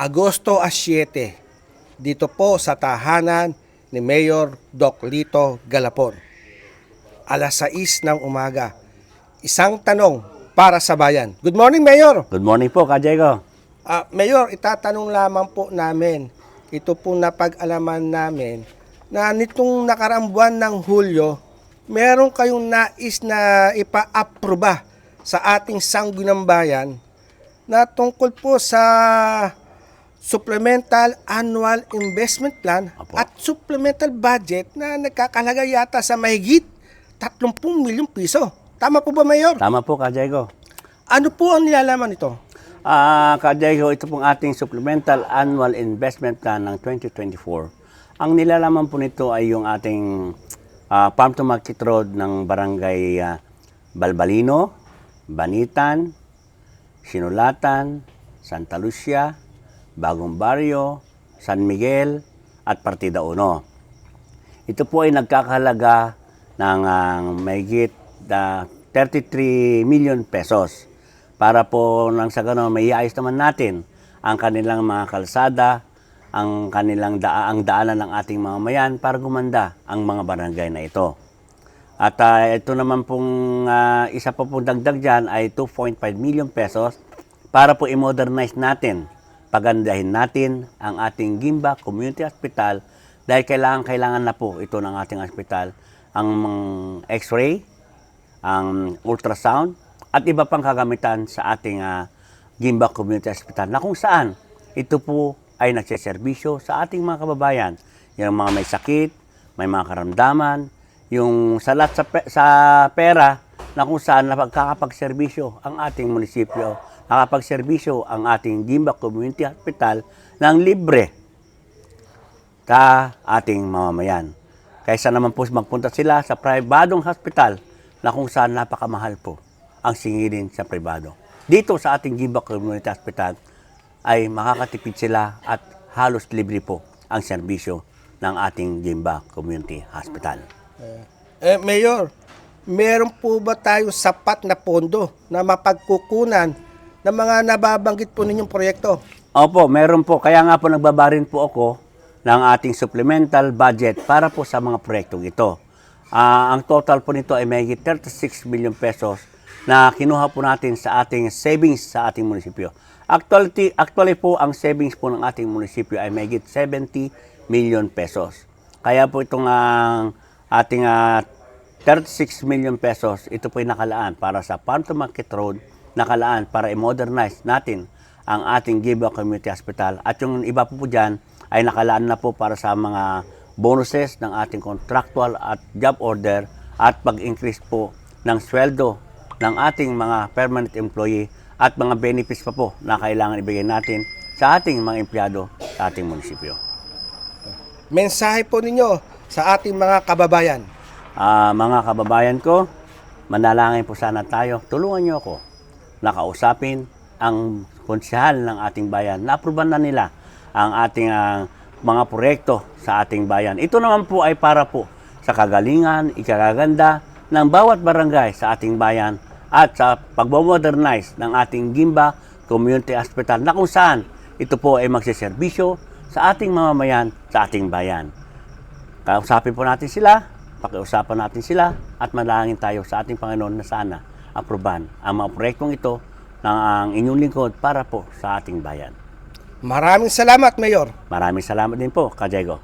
Agosto a 7, dito po sa tahanan ni Mayor Doc Lito Galapon. Alas 6 ng umaga. Isang tanong para sa bayan. Good morning, Mayor! Good morning po, Kajego. Ah, Mayor, itatanong lamang po namin, ito po napag-alaman namin, na nitong nakaraang buwan ng Hulyo, meron kayong nais na ipa-aproba sa ating sanggunang bayan na tungkol po sa Supplemental Annual Investment Plan Apo. at Supplemental Budget na nagkakalaga yata sa mahigit 30 milyong piso. Tama po ba, Mayor? Tama po, Kajego. Ano po ang nilalaman nito? Ah, Kajego, ito pong ating Supplemental Annual Investment Plan ng 2024. Ang nilalaman po nito ay yung ating ah, Farm to Market Road ng Barangay ah, Balbalino, Banitan, Sinulatan, Santa Lucia, Bagong Barrio, San Miguel, at Partida Uno. Ito po ay nagkakahalaga ng ah, mahigit ah, 33 million pesos para po nang sa gano'n may iayos naman natin ang kanilang mga kalsada, ang kanilang daa, ang daanan ng ating mga mayan para gumanda ang mga barangay na ito. At ah, ito naman pong ah, isa pa pong dagdag dyan ay 2.5 million pesos para po i-modernize natin, pagandahin natin ang ating Gimba Community Hospital dahil kailangan kailangan na po ito ng ating hospital ang x-ray, ang ultrasound at iba pang kagamitan sa ating ah, Gimba Community Hospital na kung saan ito po ay nagsiservisyo sa ating mga kababayan. Yung mga may sakit, may mga karamdaman, yung salat sa, pe- sa pera na kung saan napagkakapagserbisyo ang ating munisipyo, nakapagserbisyo ang ating Gimba Community Hospital ng libre ka ating mamamayan. Kaysa naman po magpunta sila sa pribadong hospital na kung saan napakamahal po ang singilin sa pribado. Dito sa ating Gimba Community Hospital ay makakatipid sila at halos libre po ang serbisyo ng ating Gimba Community Hospital. Eh, Mayor, meron po ba tayo sapat na pondo na mapagkukunan ng mga nababanggit po ninyong proyekto? Opo, meron po. Kaya nga po nagbabarin po ako ng ating supplemental budget para po sa mga proyektong ito. Ah, ang total po nito ay may 36 million pesos na kinuha po natin sa ating savings sa ating munisipyo. Actually, actually po, ang savings po ng ating munisipyo ay may 70 million pesos. Kaya po itong ang ating ah, 36 million pesos, ito po ay nakalaan para sa Farm to Market Road, nakalaan para i-modernize natin ang ating Giba Community Hospital. At yung iba po po dyan ay nakalaan na po para sa mga bonuses ng ating contractual at job order at pag-increase po ng sweldo ng ating mga permanent employee at mga benefits pa po na kailangan ibigay natin sa ating mga empleyado sa ating munisipyo. Mensahe po ninyo sa ating mga kababayan. Ah, mga kababayan ko, manalangin po sana tayo. Tulungan niyo ako na kausapin ang konsehal ng ating bayan. Naapruban na nila ang ating ah, mga proyekto sa ating bayan. Ito naman po ay para po sa kagalingan, ikagaganda ng bawat barangay sa ating bayan at sa pagbomodernize ng ating Gimba Community Hospital na kung saan ito po ay magsiservisyo sa ating mamamayan sa ating bayan. Kausapin po natin sila, pakiusapan natin sila, at manalangin tayo sa ating Panginoon na sana aproban ang mga proyektong ito ng ang inyong lingkod para po sa ating bayan. Maraming salamat, Mayor. Maraming salamat din po, Kajego.